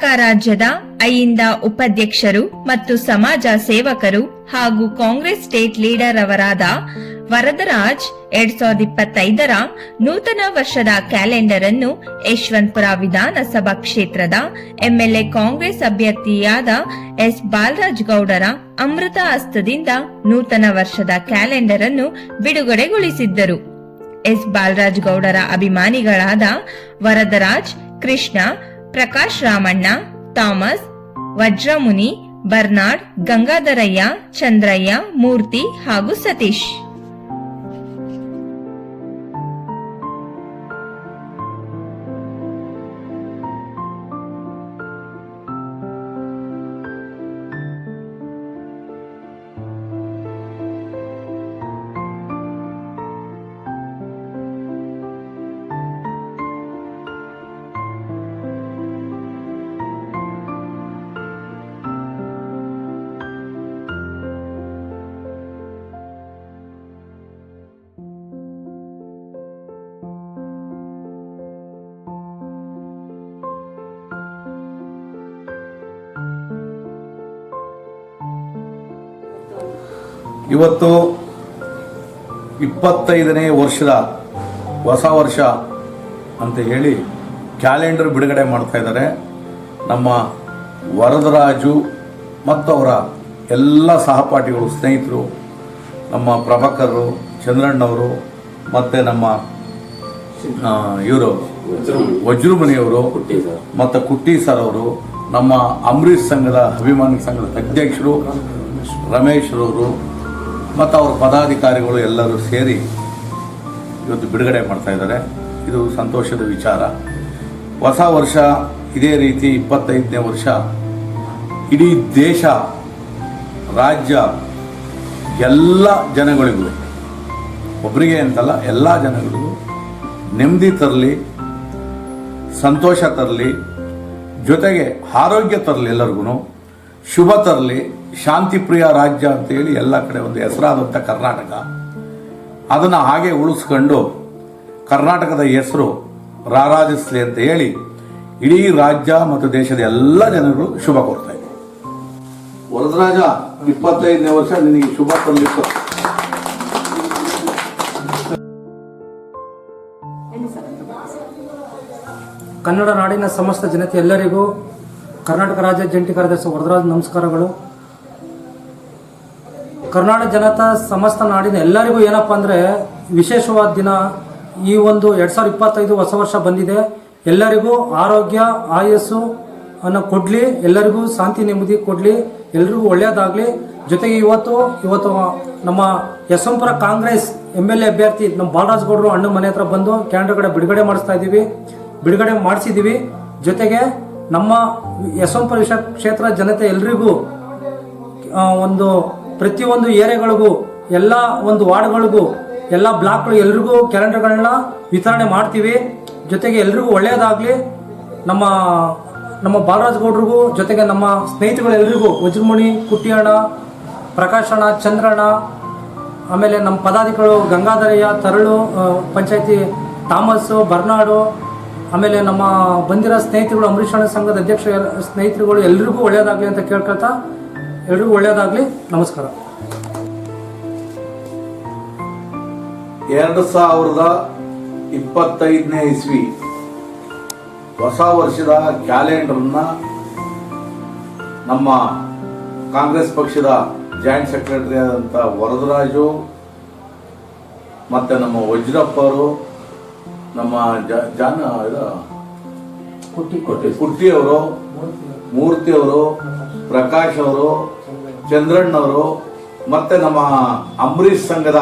ಕರ್ನಾಟಕ ರಾಜ್ಯದ ಐಯಿಂದ ಉಪಾಧ್ಯಕ್ಷರು ಮತ್ತು ಸಮಾಜ ಸೇವಕರು ಹಾಗೂ ಕಾಂಗ್ರೆಸ್ ಸ್ಟೇಟ್ ಲೀಡರ್ ಅವರಾದ ವರದರಾಜ್ ಎರಡ್ ಸಾವಿರದ ಇಪ್ಪತ್ತೈದರ ನೂತನ ವರ್ಷದ ಕ್ಯಾಲೆಂಡರ್ ಅನ್ನು ಯಶವಂತಪುರ ವಿಧಾನಸಭಾ ಕ್ಷೇತ್ರದ ಎಂಎಲ್ಎ ಕಾಂಗ್ರೆಸ್ ಅಭ್ಯರ್ಥಿಯಾದ ಎಸ್ ಬಾಲರಾಜ್ ಗೌಡರ ಅಮೃತ ಹಸ್ತದಿಂದ ನೂತನ ವರ್ಷದ ಕ್ಯಾಲೆಂಡರ್ ಅನ್ನು ಬಿಡುಗಡೆಗೊಳಿಸಿದ್ದರು. ಎಸ್ ಬಾಲರಾಜ್ ಗೌಡರ ಅಭಿಮಾನಿಗಳಾದ ವರದರಾಜ್, ಕೃಷ್ಣ ಪ್ರಕಾಶ್ ರಾಮಣ್ಣ ಥಾಮಸ್ ವಜ್ರಮುನಿ ಬರ್ನಾಡ್ ಗಂಗಾಧರಯ್ಯ ಚಂದ್ರಯ್ಯ ಮೂರ್ತಿ ಹಾಗೂ ಸತೀಶ್. ಇವತ್ತು ಇಪ್ಪತ್ತೈದನೇ ವರ್ಷದ ಹೊಸ ವರ್ಷ ಅಂತ ಹೇಳಿ ಕ್ಯಾಲೆಂಡರ್ ಬಿಡುಗಡೆ ಮಾಡ್ತಾ ಇದ್ದಾರೆ. ನಮ್ಮ ವರದರಾಜು ಮತ್ತು ಅವರ ಎಲ್ಲ ಸಹಪಾಠಿಗಳು, ಸ್ನೇಹಿತರು, ನಮ್ಮ ಪ್ರಭಾಕರರು, ಚಂದ್ರಣ್ಣವರು, ಮತ್ತು ನಮ್ಮ ಇವರು, ವಜ್ರಮುನಿಯವರು, ಮತ್ತು ಕುಟ್ಟಿ ಸರ್ ಅವರು, ನಮ್ಮ ಅಂಬರೀಷ್ ಸಂಘದ ಅಭಿಮಾನಿ ಸಂಘದ ಅಧ್ಯಕ್ಷರು ರಮೇಶ್ ರವರು ಮತ್ತು ಅವ್ರ ಪದಾಧಿಕಾರಿಗಳು ಎಲ್ಲರೂ ಸೇರಿ ಇವತ್ತು ಬಿಡುಗಡೆ ಮಾಡ್ತಾ ಇದ್ದಾರೆ. ಇದು ಸಂತೋಷದ ವಿಚಾರ. ಹೊಸ ವರ್ಷ, ಇದೇ ರೀತಿ ಇಪ್ಪತ್ತೈದನೇ ವರ್ಷ. ಇಡೀ ದೇಶ, ರಾಜ್ಯ, ಎಲ್ಲ ಜನಗಳಿಗೂ ಒಬ್ಬರಿಗೆ ಅಂತಲ್ಲ, ಎಲ್ಲ ಜನಗಳಿಗೂ ನೆಮ್ಮದಿ ತರಲಿ, ಸಂತೋಷ ತರಲಿ, ಜೊತೆಗೆ ಆರೋಗ್ಯ ತರಲಿ ಎಲ್ಲರಿಗೂ ಶುಭ ತರಲಿ ಶಾಂತಿಪ್ರಿಯ ರಾಜ್ಯ ಅಂತೇಳಿ ಎಲ್ಲ ಕಡೆ ಒಂದು ಹೆಸರಾದಂಥ ಕರ್ನಾಟಕ. ಅದನ್ನು ಹಾಗೆ ಉಳಿಸ್ಕೊಂಡು ಕರ್ನಾಟಕದ ಹೆಸರು ರಾರಾಜಿಸ್ಲಿ ಅಂತ ಹೇಳಿ ಇಡೀ ರಾಜ್ಯ ಮತ್ತು ದೇಶದ ಎಲ್ಲ ಜನರು ಶುಭ ಕೋರ್ತಾ ಇದ್ದಾರೆ. ವರದರಾಜ, ಇಪ್ಪತ್ತೈದನೇ ವರ್ಷ ನಿನಗೆ ಶುಭ ತಂದಿತ್ತು ಕನ್ನಡ ನಾಡಿನ ಸಮಸ್ತ ಜನತೆ ಎಲ್ಲರಿಗೂ ಕರ್ನಾಟಕ ರಾಜ್ಯ ಜಂಟಿ ಕಾರ್ಯದರ್ಶಿ ವರದರಾಜ್ ನಮಸ್ಕಾರಗಳು. ಕರ್ನಾಟಕ ಜನತಾ ಸಮಸ್ತ ನಾಡಿನ ಎಲ್ಲರಿಗೂ ಏನಪ್ಪ ಅಂದರೆ ವಿಶೇಷವಾದ ದಿನ ಈ ಒಂದು ಎರಡು ಸಾವಿರದ ಇಪ್ಪತ್ತೈದು ಹೊಸ ವರ್ಷ ಬಂದಿದೆ. ಎಲ್ಲರಿಗೂ ಆರೋಗ್ಯ, ಆಯಸ್ಸು ಅನ್ನು ಕೊಡಲಿ, ಎಲ್ಲರಿಗೂ ಶಾಂತಿ, ನೆಮ್ಮದಿ ಕೊಡಲಿ, ಎಲ್ರಿಗೂ ಒಳ್ಳೆಯದಾಗಲಿ ಜೊತೆಗೆ ಇವತ್ತು ಇವತ್ತು ನಮ್ಮ Yeshwanthpur Congress M L A ಅಭ್ಯರ್ಥಿ ನಮ್ಮ ಬಾಲರಾಜ್ ಗೌಡರು ಅಣ್ಣ ಮನೆ ಹತ್ರ ಬಂದು ಕ್ಯಾಂಡರ್ ಕಡೆ ಬಿಡುಗಡೆ ಮಾಡಿಸ್ತಾ ಇದ್ದೀವಿ. ಬಿಡುಗಡೆ ಮಾಡಿಸಿದ್ದೀವಿ ಜೊತೆಗೆ ನಮ್ಮ ಯಶವಂತಪುರ ವಿಷ ಕ್ಷೇತ್ರ ಜನತೆ ಎಲ್ರಿಗೂ ಒಂದು ಪ್ರತಿಯೊಂದು ಏರಿಯಾಗಳಿಗೂ, ಎಲ್ಲ ಒಂದು ವಾರ್ಡ್ಗಳಿಗೂ, ಎಲ್ಲ ಬ್ಲಾಕ್ಗಳು ಎಲ್ರಿಗೂ ಕ್ಯಾಲೆಂಡರ್ಗಳನ್ನ ವಿತರಣೆ ಮಾಡ್ತೀವಿ. ಜೊತೆಗೆ ಎಲ್ರಿಗೂ ಒಳ್ಳೆಯದಾಗಲಿ, ನಮ್ಮ ನಮ್ಮ ಬಾಲರಾಜ್ ಗೌಡ್ರಿಗೂ ಜೊತೆಗೆ ನಮ್ಮ ಸ್ನೇಹಿತರು ಎಲ್ರಿಗೂ ವಜ್ರಮುಣಿ ಕುಟ್ಟಿಯಣ್ಣ ಪ್ರಕಾಶಣ್ಣ, ಚಂದ್ರಣ್ಣ, ಆಮೇಲೆ ನಮ್ಮ ಪದಾಧಿಕಾರಿಗಳು ಗಂಗಾಧರಯ್ಯ, ತರಳು ಪಂಚಾಯತಿ ಥಾಮಸ್ಸು ಬರ್ನಾಡು, ಆಮೇಲೆ ನಮ್ಮ ಬಂದಿರೋ ಸ್ನೇಹಿತರುಗಳು, ಅಂಬರೀಷ್ ಸಂಘದ ಅಧ್ಯಕ್ಷ ಸ್ನೇಹಿತರುಗಳು ಎಲ್ರಿಗೂ ಒಳ್ಳೆಯದಾಗಲಿ ಅಂತ ಕೇಳ್ಕೊಳ್ತಾ ಎಲ್ರಿಗೂ ಒಳ್ಳೆಯದಾಗಲಿ ನಮಸ್ಕಾರ. ಎರಡು ಸಾವಿರದ ಇಪ್ಪತ್ತೈದನೇ ಇಸ್ವಿ ಹೊಸ ವರ್ಷದ ಕ್ಯಾಲೆಂಡರ್ನ ನಮ್ಮ ಕಾಂಗ್ರೆಸ್ ಪಕ್ಷದ ಜಾಯಿಂಟ್ ಸೆಕ್ರೆಟರಿ ಆದಂಥ ವರದರಾಜು ಮತ್ತೆ ನಮ್ಮ ವಜ್ರಪ್ಪ ಅವರು ನಮ್ಮ ಕುಟ್ಟಿ ಜಾನ ಕುಟ್ಟಿ ಅವರು ಮೂರ್ತಿ ಅವರು ಪ್ರಕಾಶ್ ಅವರು ಚಂದ್ರಣ್ಣವರು ಮತ್ತೆ ನಮ್ಮ ಅಂಬರೀಷ್ ಸಂಘದ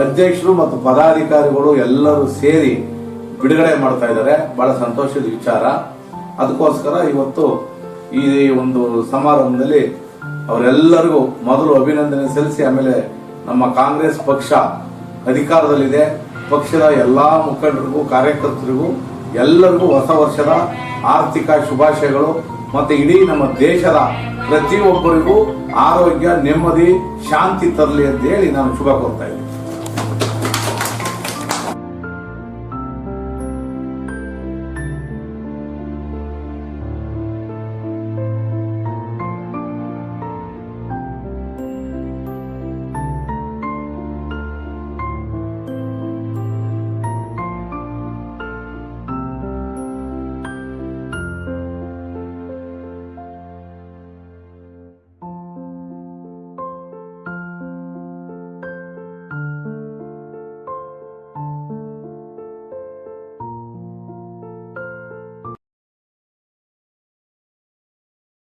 ಅಧ್ಯಕ್ಷರು ಮತ್ತು ಪದಾಧಿಕಾರಿಗಳು ಎಲ್ಲರೂ ಸೇರಿ ಬಿಡುಗಡೆ ಮಾಡ್ತಾ ಇದ್ದಾರೆ. ಬಹಳ ಸಂತೋಷದ ವಿಚಾರ. ಅದಕ್ಕೋಸ್ಕರ ಇವತ್ತು ಈ ಒಂದು ಸಮಾರಂಭದಲ್ಲಿ ಅವರೆಲ್ಲರಿಗೂ ಮೊದಲು ಅಭಿನಂದನೆ ಸಲ್ಲಿಸಿ, ಆಮೇಲೆ ನಮ್ಮ ಕಾಂಗ್ರೆಸ್ ಪಕ್ಷ ಅಧಿಕಾರದಲ್ಲಿದೆ. ಪಕ್ಷದ ಎಲ್ಲಾ ಮುಖಂಡರಿಗೂ, ಕಾರ್ಯಕರ್ತರಿಗೂ ಎಲ್ಲರಿಗೂ ಹೊಸ ವರ್ಷದ ಆರ್ಥಿಕ ಶುಭಾಶಯಗಳು. ಮತ್ತೆ ಇಡೀ ನಮ್ಮ ದೇಶದ ಪ್ರತಿಯೊಬ್ಬರಿಗೂ ಆರೋಗ್ಯ, ನೆಮ್ಮದಿ, ಶಾಂತಿ ತರಲಿ ಅಂತ ಹೇಳಿ ನಾನು ಶುಭ ಕೋರ್ತಾ ಇದ್ದೀನಿ.